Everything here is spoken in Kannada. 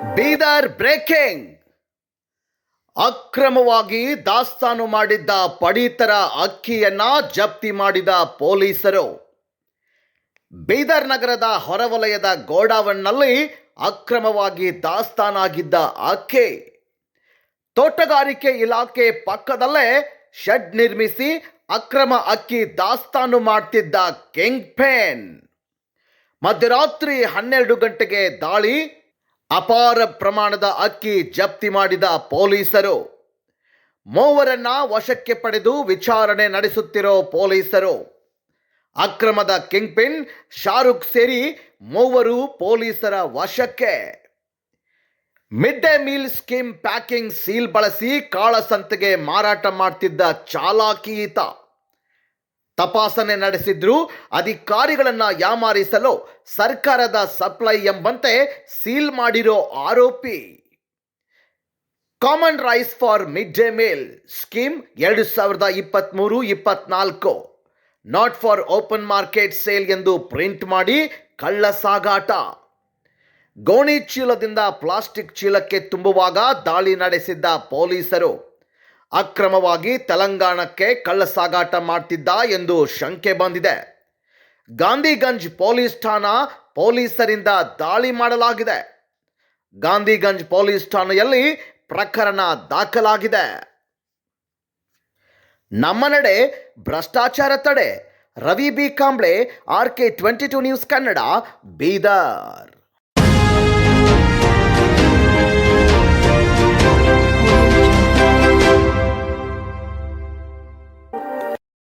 ಬೀದರ್ ಬ್ರೇಕಿಂಗ್. ಅಕ್ರಮವಾಗಿ ದಾಸ್ತಾನು ಮಾಡಿದ್ದ ಪಡಿತರ ಅಕ್ಕಿಯನ್ನ ಜಪ್ತಿ ಮಾಡಿದ ಪೊಲೀಸರು. ಬೀದರ್ ನಗರದ ಹೊರವಲಯದ ಗೋಡಾವನ್ನಲ್ಲಿ ಅಕ್ರಮವಾಗಿ ದಾಸ್ತಾನಾಗಿದ್ದ ಅಕ್ಕಿ. ತೋಟಗಾರಿಕೆ ಇಲಾಖೆ ಪಕ್ಕದಲ್ಲೇ ಶೆಡ್ ನಿರ್ಮಿಸಿ ಅಕ್ರಮ ಅಕ್ಕಿ ದಾಸ್ತಾನು ಮಾಡ್ತಿದ್ದ ಕಿಂಗ್ ಪೇನ್ ಮಧ್ಯರಾತ್ರಿ ಹನ್ನೆರಡು ಗಂಟೆಗೆ ದಾಳಿ ಅಪಾರ ಪ್ರಮಾಣದ ಅಕ್ಕಿ ಜಪ್ತಿ ಮಾಡಿದ ಪೊಲೀಸರು. ಮೂವರನ್ನ ವಶಕ್ಕೆ ಪಡೆದು ವಿಚಾರಣೆ ನಡೆಸುತ್ತಿರೋ ಪೊಲೀಸರು. ಅಕ್ರಮದ ಕಿಂಗ್ಪಿನ್, ಶಾರುಖ್ ಸೇರಿ ಮೂವರು ಪೊಲೀಸರ ವಶಕ್ಕೆ. Mid day meal scheme packing seal ಬಳಸಿ ಕಾಳಸಂತೆಗೆ ಮಾರಾಟ ಮಾಡ್ತಿದ್ದ ಚಾಲಾಕಿ ತಪಾಸಣೆ ನಡೆಸಿದ್ರು. ಅಧಿಕಾರಿಗಳನ್ನ ಯಾಮಾರಿಸಲು ಸರ್ಕಾರದ ಸಪ್ಲೈ ಎಂಬಂತೆ ಸೀಲ್ ಮಾಡಿರೋ ಆರೋಪಿ. Common rice for mid day meal scheme ಎರಡು ಸಾವಿರದ ಇಪ್ಪತ್ತ್ಮೂರು ಇಪ್ಪತ್ನಾಲ್ಕು. Not for open market sale ಎಂದು ಪ್ರಿಂಟ್ ಮಾಡಿ ಕಳ್ಳ ಸಾಗಾಟ ಗೋಣಿ ಚೀಲದಿಂದ ಪ್ಲಾಸ್ಟಿಕ್ ಚೀಲಕ್ಕೆ ತುಂಬುವಾಗ ದಾಳಿ ನಡೆಸಿದ್ದ ಪೊಲೀಸರು. ಅಕ್ರಮವಾಗಿ ತೆಲಂಗಾಣಕ್ಕೆ ಕಳ್ಳ ಸಾಗಾಟ ಮಾಡ್ತಿದ್ದ ಎಂದು ಶಂಕೆ ಬಂದಿದೆ. ಗಾಂಧಿಗಂಜ್ ಪೊಲೀಸ್ ಠಾಣಾ ಪೊಲೀಸರಿಂದ ದಾಳಿ ಮಾಡಲಾಗಿದೆ. ಗಾಂಧಿಗಂಜ್ ಪೊಲೀಸ್ ಠಾಣೆಯಲ್ಲಿ ಪ್ರಕರಣ ದಾಖಲಾಗಿದೆ. ನಮ್ಮ ನಡೆ ಭ್ರಷ್ಟಾಚಾರ ತಡೆ. Ravi B Kamble, R K twenty two news Kannada, Bidar.